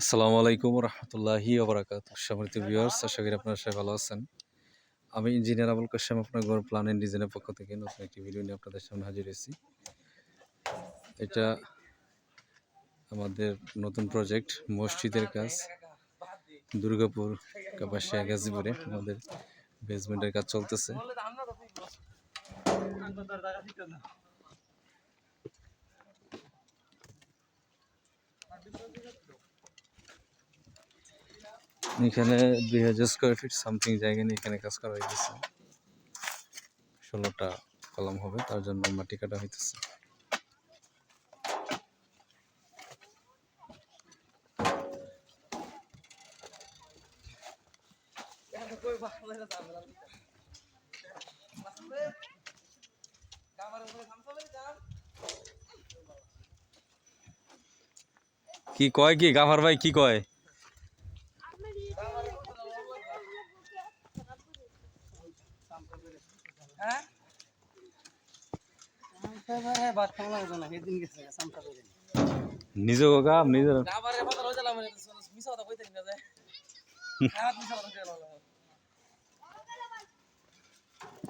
আসসালামু আলাইকুম রহমতুল্লাহি ওবরাকাত সম্মানিত ভিউয়ার্স আশা করি আপনারা সবাই ভালো আছেন। আমি ইঞ্জিনিয়ার আবুল কাশেম, আপনার ঘর প্ল্যান অ্যান্ড ডিজাইনের পক্ষ থেকে নতুন একটি ভিডিও নিয়ে আপনাদের সামনে হাজির হয়েছি। এটা আমাদের নতুন প্রজেক্ট মসজিদের কাজ, দুর্গাপুর, কাপাসিয়া, গাজীপুরে আমাদের বেসমেন্টের কাজ চলতেছে। এখানে দুই হাজার স্কোয়ার ফিট সামথিং জায়গা নিয়ে এখানে কাজ করা হয়েছে ষোলোটা কলম হবে, তার জন্য মাটি কাটা হইতেছে। কি কয় কি? গাভার ভাই কি কয়? নিজে গাম নিজের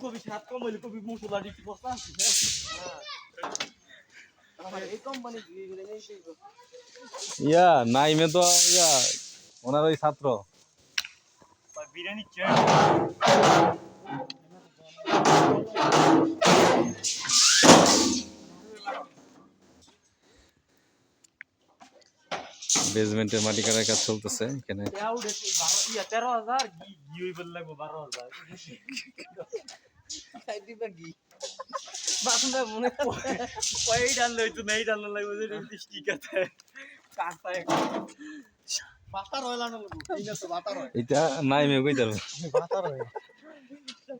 কবি সাত কম হইলে কবি মশলা দিতে বসা এই কোম্পানি ইয়া নাইমে তো ইয়া ওনার ওই ছাত্র বিরিয়ানি বেসমেন্টের মাটি কাটার কাজ চলতেছে এখানে তেরো হাজার ঘি হইব লাগবো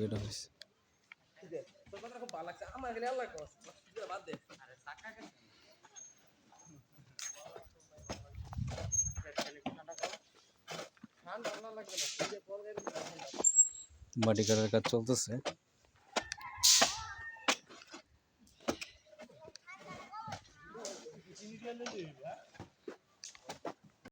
কাটা মাটি কাটার কাজ চলতেছে। geldi değil.